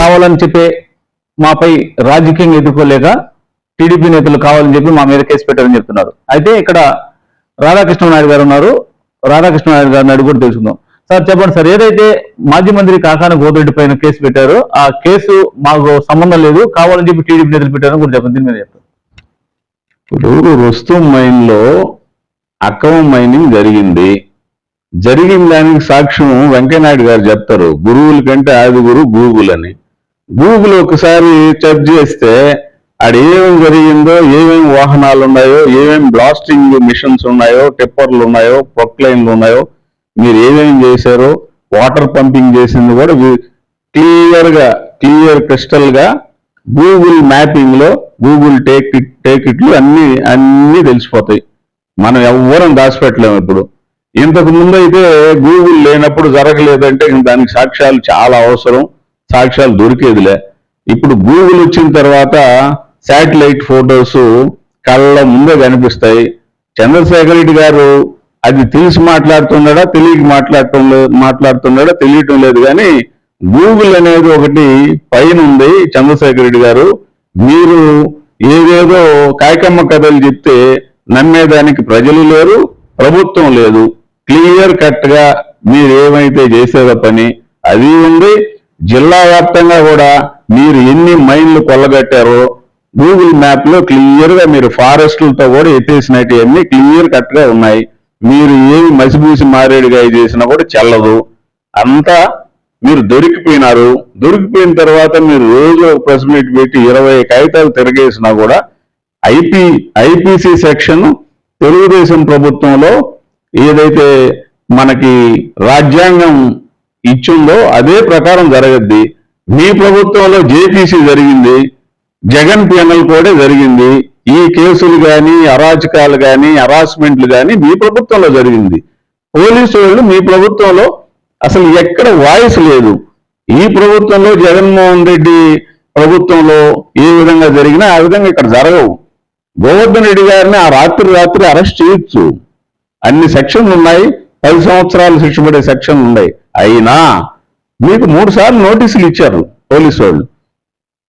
కావాలని చెప్పే మాపై రాజకీయంగా ఎదుర్కోలేక టీడీపీ నేతలు కావాలని చెప్పి మా మీద కేసు పెట్టారని చెప్తున్నారు. అయితే ఇక్కడ రాధాకృష్ణ నాయుడు గారు ఉన్నారు. రాధాకృష్ణ నాయుడు గారిని అడుగు కూడా తెలుసుకుందాం. సార్ చెప్పండి సార్ ఏదైతే మాజీ మంత్రి కాకాన గోదరెడ్డి పైన కేసు పెట్టారో ఆ కేసు మాకు సంబంధం లేదు. కావాలని చెప్పి టీడీపీ నేతలు పెట్టారని కూడా చెప్పండి. దీని మీద చెప్తారు ఇప్పుడు రుస్తు మైన్లో అక్రమ మైనింగ్ జరిగింది. జరిగిన దానికి సాక్ష్యం వెంకయ్యనాయుడు గారు చెప్తారు. గురువుల కంటే ఆది గురువు గూగుల్ అని గూగుల్ ఒకసారి సెర్చ్ చేస్తే ఆడ ఏమేమి జరిగిందో ఏమేమి వాహనాలు ఉన్నాయో ఏమేమి బ్లాస్టింగ్ మిషన్స్ ఉన్నాయో టిప్పర్లు ఉన్నాయో ప్రొక్లైన్లు ఉన్నాయో మీరు ఏమేమి చేశారో వాటర్ పంపింగ్ చేసింది కూడా క్లియర్గా క్లియర్ క్రిస్టల్గా గూగుల్ మ్యాపింగ్లో గూగుల్ టేక్ ఇట్ టేక్ ఇట్లు అన్ని అన్ని తెలిసిపోతాయి. మనం ఎవ్వరం దాచిపెట్టలేము ఇప్పుడు. ఇంతకు ముందు అయితే గూగుల్ లేనప్పుడు జరగలేదంటే దానికి సాక్ష్యాలు చాలా అవసరం. సాక్ష్యాలు దొరికేదిలే. ఇప్పుడు గూగుల్ వచ్చిన తర్వాత శాటిలైట్ ఫొటోస్ కళ్ళ ముందే కనిపిస్తాయి. చంద్రశేఖర్ రెడ్డి గారు అది తెలిసి మాట్లాడుతున్నాడా తెలియక మాట్లాడటం మాట్లాడుతున్నాడా తెలియటం లేదు కానీ గూగుల్ అనేది ఒకటి పైన ఉంది చంద్రశేఖర్ రెడ్డి గారు. మీరు ఏదేదో కాయకమ్మ కథలు చెప్తే నమ్మేదానికి ప్రజలు లేరు ప్రభుత్వం లేదు. క్లియర్ కట్గా మీరు ఏమైతే చేసేదో పని అది ఉంది. జిల్లా వ్యాప్తంగా కూడా మీరు ఎన్ని మైన్లు కొల్లగట్టారో గూగుల్ మ్యాప్లో క్లియర్గా మీరు ఫారెస్ట్లతో కూడా ఎత్తేసినవి క్లియర్ కట్గా ఉన్నాయి. మీరు ఏమి మసిబూసి మారేడుగా చేసినా కూడా చెల్లదు. అంతా మీరు దొరికిపోయినారు. దొరికిపోయిన తర్వాత మీరు రోజు ఒక ప్రెస్ మీట్ పెట్టి ఇరవై కాగితాలు తిరగేసినా కూడా ఐపీ ఐపీసీ సెక్షన్ తెలుగుదేశం ప్రభుత్వంలో ఏదైతే మనకి రాజ్యాంగం ఇచ్చిందో అదే ప్రకారం జరగద్ది. మీ ప్రభుత్వంలో జేపీసీ జరిగింది జగన్ పిఎన్ఎల్ కూడా జరిగింది. ఈ కేసులు కానీ అరాచకాలు కానీ హరాస్మెంట్లు కానీ మీ ప్రభుత్వంలో జరిగింది. పోలీసు వాళ్ళు మీ ప్రభుత్వంలో అసలు ఎక్కడ వాయిస్ లేదు. ఈ ప్రభుత్వంలో జగన్మోహన్ రెడ్డి ప్రభుత్వంలో ఏ విధంగా జరిగినా ఆ విధంగా ఇక్కడ జరగవు. గోవర్ధన్ రెడ్డి గారిని ఆ రాత్రి రాత్రి అరెస్ట్ చేయొచ్చు. అన్ని సెక్షన్లు ఉన్నాయి. పది సంవత్సరాలు శిక్ష పడే సెక్షన్లు ఉన్నాయి అయినా మీకు మూడు సార్లు నోటీసులు ఇచ్చారు పోలీసు వాళ్ళు.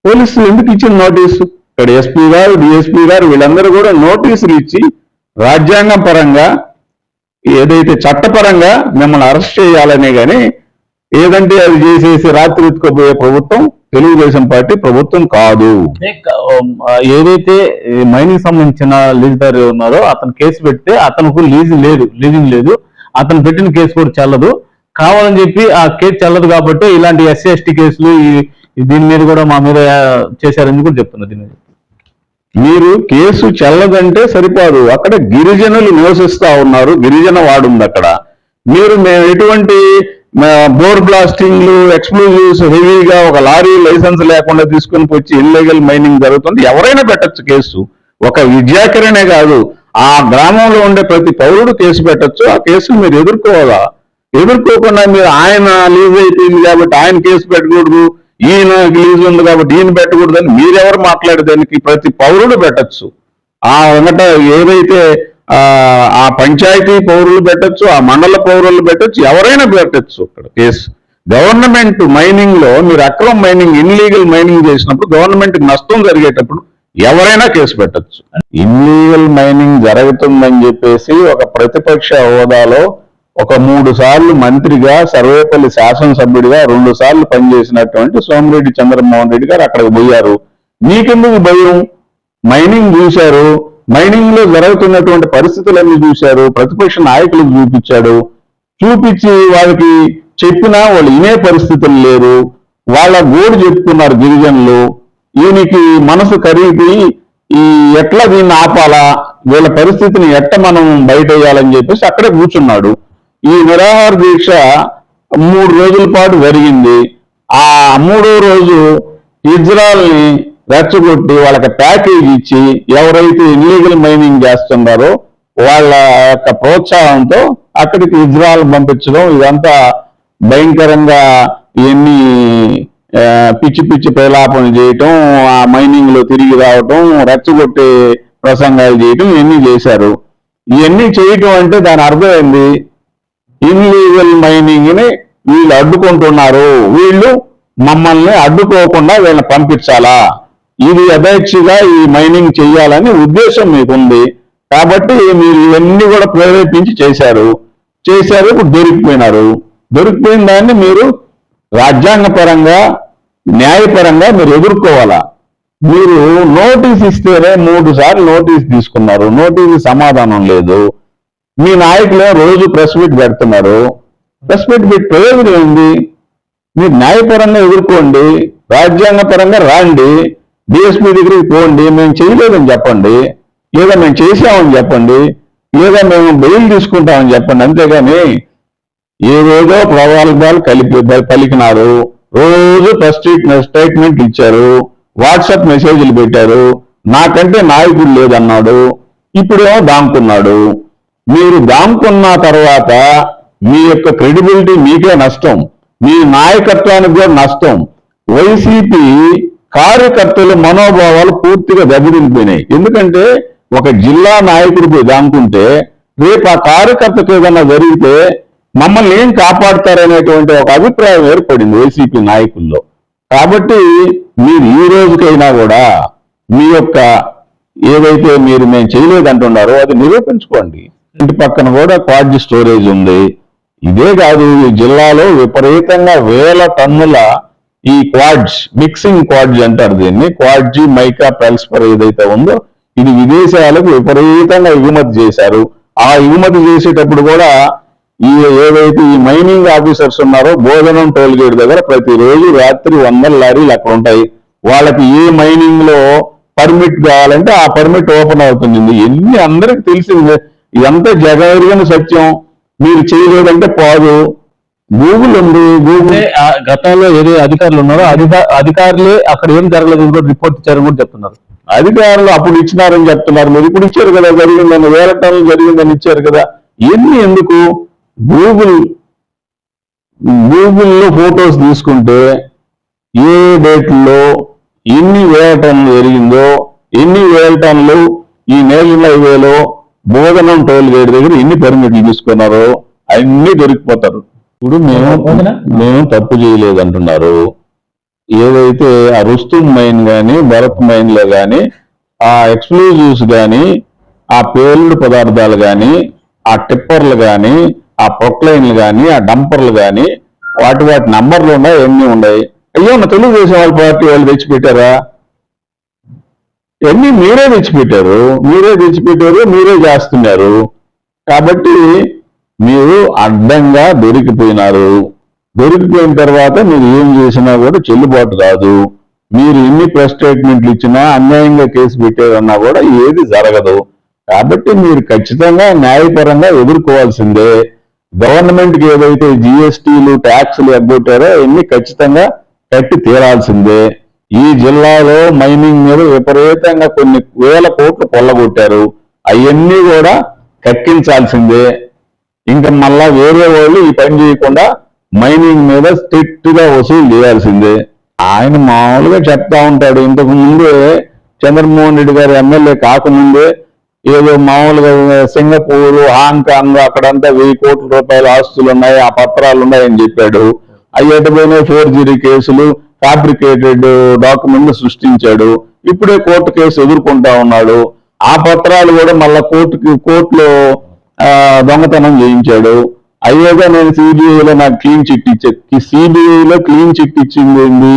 పోలీసులు ఎందుకు ఇచ్చిన నోటీసు? ఇక్కడ ఎస్పీ గారు డిఎస్పీ గారు వీళ్ళందరూ కూడా నోటీసులు ఇచ్చి రాజ్యాంగం పరంగా ఏదైతే చట్టపరంగా మిమ్మల్ని అరెస్ట్ చేయాలనే కానీ ఏదంటే అది చేసేసి రాత్రి ఎత్తుకోబోయే ప్రభుత్వం తెలుగుదేశం పార్టీ ప్రభుత్వం కాదు. ఏదైతే మైనింగ్ సంబంధించిన లీజుదారు ఉన్నారో అతను కేసు పెడితే అతనికి లీజ్ లేదు లీజింగ్ లేదు. అతను పెట్టిన కేసు కూడా చెల్లదు. కావాలని చెప్పి ఆ కేసు చెల్లదు కాబట్టి ఇలాంటి ఎస్సీ ఎస్టీ కేసులు దీని మీద కూడా మా మీద చేశారని కూడా చెప్తున్నారు దీని మీద. మీరు కేసు చెల్లదంటే సరిపోదు. అక్కడ గిరిజనులు నివసిస్తా ఉన్నారు. గిరిజన వాడు ఉంది అక్కడ. మీరు మేము ఎటువంటి బోర్ బ్లాస్టింగ్లు ఎక్స్ప్లోజివ్స్ హెవీగా ఒక లారీ లైసెన్స్ లేకుండా తీసుకుని వచ్చి ఇల్లీగల్ మైనింగ్ జరుగుతుంది. ఎవరైనా పెట్టచ్చు కేసు. ఒక విద్యాకరణే కాదు. ఆ గ్రామంలో ఉండే ప్రతి పౌరుడు కేసు పెట్టచ్చు. ఆ కేసును మీరు ఎదుర్కోవాలా? ఎదుర్కోకుండా మీరు ఆయన లీజ్ అయిపోయింది కాబట్టి ఆయన కేసు పెట్టకూడదు. ఈయన లీజ్ ఉంది కాబట్టి ఈయన పెట్టకూడదు అని మీరెవరు మాట్లాడేదానికి ప్రతి పౌరుడు పెట్టచ్చు. ఆ వెంకట ఏదైతే ఆ పంచాయతీ పౌరులు పెట్టొచ్చు ఆ మండల పౌరులు పెట్టొచ్చు ఎవరైనా పెట్టొచ్చు అక్కడ కేసు. గవర్నమెంట్ మైనింగ్లో మీరు అక్రమ మైనింగ్ ఇన్లీగల్ మైనింగ్ చేసినప్పుడు గవర్నమెంట్ నష్టం జరిగేటప్పుడు ఎవరైనా కేసు పెట్టొచ్చు. ఇన్లీగల్ మైనింగ్ జరుగుతుందని చెప్పేసి ఒక ప్రతిపక్ష హోదాలో ఒక మూడు సార్లు మంత్రిగా సర్వేపల్లి శాసనసభ్యుడిగా రెండు సార్లు పనిచేసినటువంటి సోమిరెడ్డి చంద్రమోహన్ రెడ్డి గారు అక్కడికి పోయారు. మీకెందుకు భయం? మైనింగ్ చూశారు. మైనింగ్లో జరుగుతున్నటువంటి పరిస్థితులన్నీ చూశారు. ప్రతిపక్ష నాయకులకు చూపించాడు. చూపించి వాళ్ళకి చెప్పినా వాళ్ళు వినే పరిస్థితులు లేరు. వాళ్ళ గోడు చెప్పుకున్నారు గిరిజనులు. ఈయనకి మనసు కరిగి ఈ ఎట్లా దీన్ని ఆపాలా? వీళ్ళ పరిస్థితిని ఎట్ట మనం బయట వేయాలని చెప్పేసి అక్కడే కూర్చున్నాడు. ఈ నిరాహార దీక్ష మూడు రోజుల పాటు జరిగింది. ఆ మూడో రోజు ఇజ్రాయల్ని రెచ్చగొట్టి వాళ్ళకి ప్యాకేజ్ ఇచ్చి ఎవరైతే ఇల్లీగల్ మైనింగ్ చేస్తున్నారో వాళ్ళ యొక్క ప్రోత్సాహంతో అక్కడికి ఇజ్రాయల్ పంపించడం ఇదంతా భయంకరంగా ఇవన్నీ పిచ్చి పిచ్చి ప్రలాపన చేయటం ఆ మైనింగ్లో తిరిగి రావటం రెచ్చగొట్టే ప్రసంగాలు చేయటం ఇవన్నీ చేశారు. ఇవన్నీ చేయటం అంటే దాని అర్థం ఏంది? ఇల్లీగల్ మైనింగ్ని వీళ్ళు అడ్డుకుంటున్నారు. వీళ్ళు మమ్మల్ని అడ్డుకోకుండా వీళ్ళని పంపించాలా? ఇది యథేచ్ఛగా ఈ మైనింగ్ చేయాలని ఉద్దేశం మీకుంది. కాబట్టి మీరు ఇవన్నీ కూడా ప్రేరేపించి చేశారు. చేశారు ఇప్పుడు దొరికిపోయినారు. దొరికిపోయిన దాన్ని మీరు రాజ్యాంగపరంగా న్యాయపరంగా మీరు ఎదుర్కోవాలా? మీరు నోటీస్ ఇస్తేనే మూడు సార్లు నోటీస్ తీసుకున్నారు. నోటీస్ సమాధానం లేదు. మీ నాయకులే రోజు ప్రెస్ మీట్ పెడుతున్నారు. ప్రెస్ మీట్ మీ ప్రయోజనం ఏంది? మీరు న్యాయపరంగా ఎదుర్కోండి రాజ్యాంగపరంగా రాండి. డిఎస్పీ దగ్గరికి పోండి మేము చేయలేదని చెప్పండి. లేదా మేము చేసామని చెప్పండి. లేదా మేము బెయిల్ తీసుకుంటామని చెప్పండి. అంతేగాని ఏదేదో ప్రవాహాలు కలిపి పలికినారు. రోజు ప్రెస్ స్టేట్మెంట్ ఇచ్చారు. వాట్సాప్ మెసేజ్లు పెట్టారు. నాకంటే నాయకుడు లేదన్నాడు. ఇప్పుడేమో దాముకున్నాడు మీరు దాముకున్న తర్వాత మీ యొక్క క్రెడిబిలిటీ మీకే నష్టం. మీ నాయకత్వానికి కూడా నష్టం. వైసీపీ కార్యకర్తల మనోభావాలు పూర్తిగా దెబ్బతిండిపోయినాయి ఎందుకంటే ఒక జిల్లా నాయకుడు పోయి దాముకుంటే రేపు ఆ కార్యకర్తకు ఏదైనా జరిగితే మమ్మల్ని ఏం కాపాడతారనేటువంటి ఒక అభిప్రాయం ఏర్పడింది వైసీపీ నాయకుల్లో. కాబట్టి మీరు ఈ రోజుకైనా కూడా మీ యొక్క ఏదైతే మీరు మేము చేయలేదంటున్నారో అది నిరూపించుకోండి. ఇంటి పక్కన కూడా క్వాడ్జ్ స్టోరేజ్ ఉంది. ఇదే కాదు ఈ జిల్లాలో విపరీతంగా వేల టన్నుల ఈ క్వాడ్జ్ మిక్సింగ్ క్వాడ్జ్ అంటారు దీన్ని. క్వాడ్జి మైకా పెల్స్పర్ ఏదైతే ఉందో ఇది విదేశాలకు విపరీతంగా ఎగుమతి చేశారు. ఆ ఎగుమతి చేసేటప్పుడు కూడా ఈ ఏదైతే ఈ మైనింగ్ ఆఫీసర్స్ ఉన్నారో భోజనం టోల్గేట్ దగ్గర ప్రతిరోజు రాత్రి వందల లారీలు అక్కడ ఉంటాయి. వాళ్ళకి ఏ మైనింగ్లో పర్మిట్ కావాలంటే ఆ పర్మిట్ ఓపెన్ అవుతుంది. ఎన్ని అందరికి తెలిసిందే. ఇదంతా జగవరిగిన సత్యం. మీరు చేయలేదంటే పోదు గూగుల్ ఉంది గూగుల్ గతంలో ఏదో అధికారులు ఉన్నారో అధికా- అధికారులే అక్కడ ఏం జరగలేదు కూడా రిపోర్ట్ ఇచ్చారని కూడా చెప్తున్నారు. అధికారులు అప్పుడు ఇచ్చినారని చెప్తున్నారు. మీరు ఇప్పుడు ఇచ్చారు కదా జరిగిందని వేల టన్నులు జరిగిందని ఇచ్చారు కదా. ఇవన్నీ ఎందుకు? గూగుల్ గూగుల్లో ఫొటోస్ తీసుకుంటే ఏ డేట్లో ఎన్ని వేల టన్నులు జరిగిందో ఎన్ని వేల టన్నులు ఈ నేషనల్ హైవేలో బోధనం టోల్ గేట్ దగ్గర ఎన్ని పర్మిట్లు తీసుకున్నారో అన్ని దొరికిపోతారు. ఇప్పుడు మేము? మేము తప్పు చేయలేదు అంటున్నారు ఏదైతే ఆ రుస్తుం మైన్ గాని భరత్ మైన్లో గాని ఆ ఎక్స్ప్లోజివ్స్ గాని ఆ పేలుడు పదార్థాలు గాని ఆ టిప్పర్లు గాని ఆ ప్రొక్లైన్లు గాని ఆ డంపర్లు గాని వాటి వాటి నంబర్లు ఉన్నాయి ఎన్ని ఉన్నాయి? అయ్యో నా తెలుగుదేశం వాళ్ళ పార్టీ వాళ్ళు తెచ్చిపెట్టారా? ఎన్ని మీరే తెచ్చిపెట్టారు? మీరే తెచ్చిపెట్టారు మీరే చేస్తున్నారు. కాబట్టి మీరు అడ్డంగా దొరికిపోయినారు. దొరికిపోయిన తర్వాత మీరు ఏం చేసినా కూడా చెల్లుబాటు కాదు మీరు ఎన్ని ప్రెస్ స్టేట్మెంట్లు ఇచ్చినా అన్యాయంగా కేసు పెట్టారన్నా కూడా ఏది జరగదు. కాబట్టి మీరు ఖచ్చితంగా న్యాయపరంగా ఎదుర్కోవాల్సిందే. గవర్నమెంట్కి ఏదైతే జిఎస్టీలు ట్యాక్సులు ఎగ్గొట్టారో అవన్నీ ఖచ్చితంగా కట్టి తీరాల్సిందే. ఈ జిల్లాలో మైనింగ్ మీద విపరీతంగా కొన్ని వేల కోట్లు కొల్లగొట్టారు. అవన్నీ కూడా కక్కించాల్సిందే ఇంకా మళ్ళా వేరే వాళ్ళు ఈ పని చేయకుండా మైనింగ్ మీద స్ట్రిక్ట్గా వసూలు చేయాల్సిందే. ఆయన మామూలుగా చెప్తా ఉంటాడు. ఇంతకు ముందే చంద్రమోహన్ రెడ్డి గారు ఎమ్మెల్యే కాకముందే ఏదో మామూలుగా సింగపూర్ హాంకాంగ్ అక్కడంతా వెయ్యి కోట్ల రూపాయల ఆస్తులు ఉన్నాయి ఆ పత్రాలు ఉన్నాయని చెప్పాడు. అయ్యేటపోయిన ఫోర్జరీ కేసులు ఫ్యాబ్రికేటెడ్ డాక్యుమెంట్లు సృష్టించాడు. ఇప్పుడే కోర్టు కేసు ఎదుర్కొంటా ఉన్నాడు. ఆ పత్రాలు కూడా మళ్ళా కోర్టుకి కోర్టులో దొంగతనం చేయించాడు. అయ్యాక నేను సిబిఐలో నాకు క్లీన్ చిట్ ఇచ్చే సిబిఐలో క్లీన్ చిట్ ఇచ్చింది ఏంది?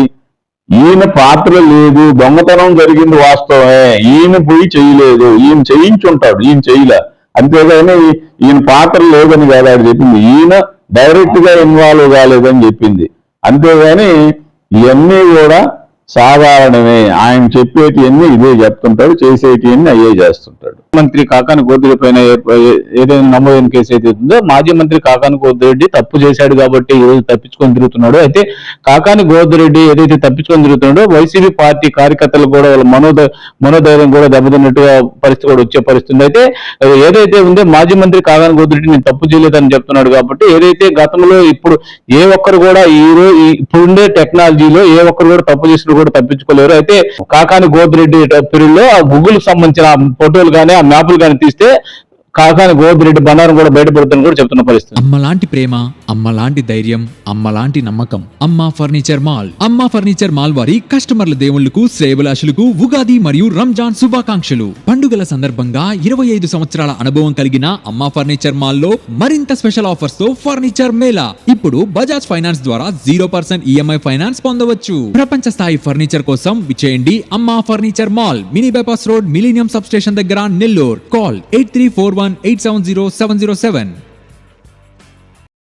ఈయన పాత్ర లేదు దొంగతనం జరిగింది వాస్తవమే. ఈయన పోయి చేయలేదు ఈయన చేయించుంటాడు ఈయన చేయలే. అంతేగాని ఈయన పాత్ర లేదని కాదు చెప్పింది. ఈయన డైరెక్ట్గా ఇన్వాల్వ్ కాలేదని చెప్పింది. అంతేగాని ఇవన్నీ కూడా సాధారణమే. ఆయన చెప్పేటివన్నీ ఇదే చెప్తుంటాడు చేసేటివన్నీ అయ్యే చేస్తుంటాడు. మంత్రి కాకాని గోదిరెడ్డి పైన ఏదైనా నమోదైన కేసు అయితే ఉందో మాజీ మంత్రి కాకాని గోదిరెడ్డి తప్పు చేశాడు కాబట్టి ఈ రోజు తప్పించుకొని తిరుగుతున్నాడు. అయితే కాకాని గోదిరెడ్డి ఏదైతే తప్పించుకొని తిరుగుతున్నాడో వైసీపీ పార్టీ కార్యకర్తలు కూడా వాళ్ళ మనోధ మనోధైర్యం కూడా దెబ్బతిన్నట్టుగా పరిస్థితి కూడా వచ్చే పరిస్థితి అయితే ఏదైతే ఉందో మాజీ మంత్రి కాకాని గోదిరెడ్డి నేను తప్పు చేయలేదని చెప్తున్నాడు కాబట్టి ఏదైతే గతంలో ఇప్పుడు ఏ ఒక్కరు కూడా ఈ ఇప్పుడుండే టెక్నాలజీలో ఏ ఒక్కరు కూడా తప్పు చేసినా కూడా తప్పించుకోలేరు. అయితే కాకాని గోదిరెడ్డి పీరియడ్లో ఆ గుగ్గులకు సంబంధించిన ఫోటోలు కానీ ఆ మ్యాపులు కానీ తీస్తే కాకాని గోపిరెడ్డి బండారం కూడా బయటపడుతుంది కూడా చెప్తున్న పరిస్థితి. అమ్మలాంటి ప్రేమ అమ్మలాంటి ధైర్యం అమ్మలాంటి నమ్మకం. Amma furniture mall. Amma furniture mall వారి కస్టమర్ల దేవుళ్ళకు శ్రేయభిలాషులకు ఉగాది మరియు రంజాన్ శుభాకాంక్షలు. పండుగల సందర్భంగా ఇరవై ఐదు సంవత్సరాల అనుభవం కలిగిన అమ్మ ఫర్నిచర్ మాల్లో మరింత స్పెషల్ ఆఫర్స్తో ఫర్నిచర్ మేళా. ఇప్పుడు బజాజ్ ఫైనాన్స్ ద్వారా జీరో పర్సెంట్ ఈఎంఐ ఫైనాన్స్ పొందవచ్చు. ప్రపంచ స్థాయి ఫర్నిచర్ కోసం విచేయండి Amma furniture mall. Mini bypass road millennium sub station దగ్గర Nellore. Call eight three four one eight seven zero seven zero seven